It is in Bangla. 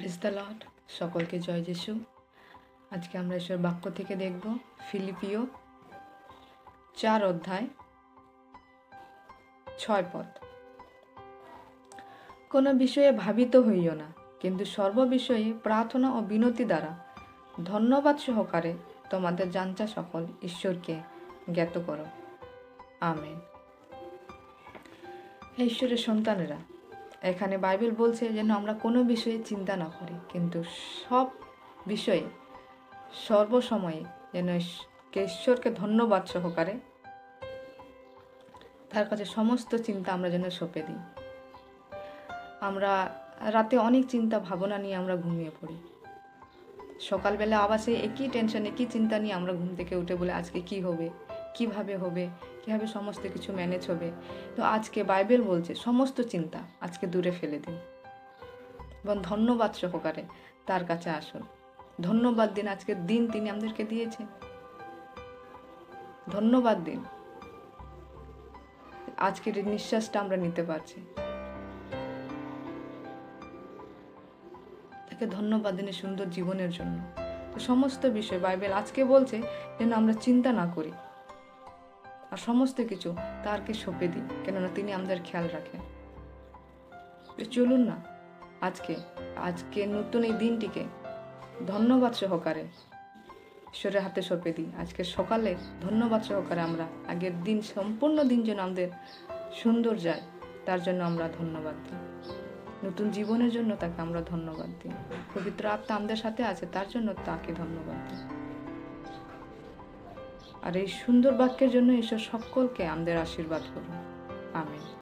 Press the Lord. সকলকে জয় যিশু। আজকে আমরা ঈশ্বর বাক্য থেকে দেখব ফিলিপিও চার অধ্যায় ছয় পদ। কোনো বিষয়ে ভাবিত হইও না, কিন্তু সর্ববিষয়ে প্রার্থনা ও বিনতি দ্বারা ধন্যবাদ সহকারে তোমাদের জাঞ্চা সকল ঈশ্বরকে জ্ঞাত করো। আমেন। ঈশ্বরের সন্তানেরা এখানে বাইবেল বলছে যেন আমরা কোনো বিষয়ে চিন্তা না করি, কিন্তু সব বিষয়ে সর্বসময়ে যেন ঈশ্বরকে ধন্যবাদ সহকারে তার কাছে সমস্ত চিন্তা আমরা যেন সঁপে দিই। আমরা রাতে অনেক চিন্তা ভাবনা নিয়ে আমরা ঘুমিয়ে পড়ি। সকালবেলা আবার সেই একই টেনশন একই চিন্তা নিয়ে আমরা ঘুম থেকে উঠে বলে, আজকে কি হবে? কীভাবে হবে? কীভাবে সমস্ত কিছু ম্যানেজ হবে? তো আজকে বাইবেল বলছে, সমস্ত চিন্তা আজকে দূরে ফেলে দিন। এবং ধন্যবাদ সহকারে তার কাছে আসুন। ধন্যবাদ দিন আজকের দিন তিনি আমাদেরকে দিয়েছেন। ধন্যবাদ দিন। আজকের এই নিঃশ্বাসটা আমরা নিতে পারছি। তাকে ধন্যবাদ দিন এই সুন্দর জীবনের জন্য। তো সমস্ত বিষয় বাইবেল আজকে বলছে যেন আমরা চিন্তা না করি। আর সমস্ত কিছু তারকে সঁপে দিই, কেননা তিনি আমাদের খেয়াল রাখেন। চলুন না, আজকে আজকে নতুন এই দিনটিকে ধন্যবাদ সহকারে ঈশ্বরের হাতে সঁপে দিই। আজকে সকালে ধন্যবাদ সহকারে আমরা, আগের দিন সম্পূর্ণ দিন যেন আমাদের সুন্দর যায়, তার জন্য আমরা ধন্যবাদ দিই। নতুন জীবনের জন্য তাকে আমরা ধন্যবাদ দিই। পবিত্র আত্মা আমাদের সাথে আছে, তার জন্য তাকে ধন্যবাদ দিই। আর এই সুন্দর বাক্যের জন্য ঈশ্বর সকলকে আমাদের আশীর্বাদ করুন। আমেন।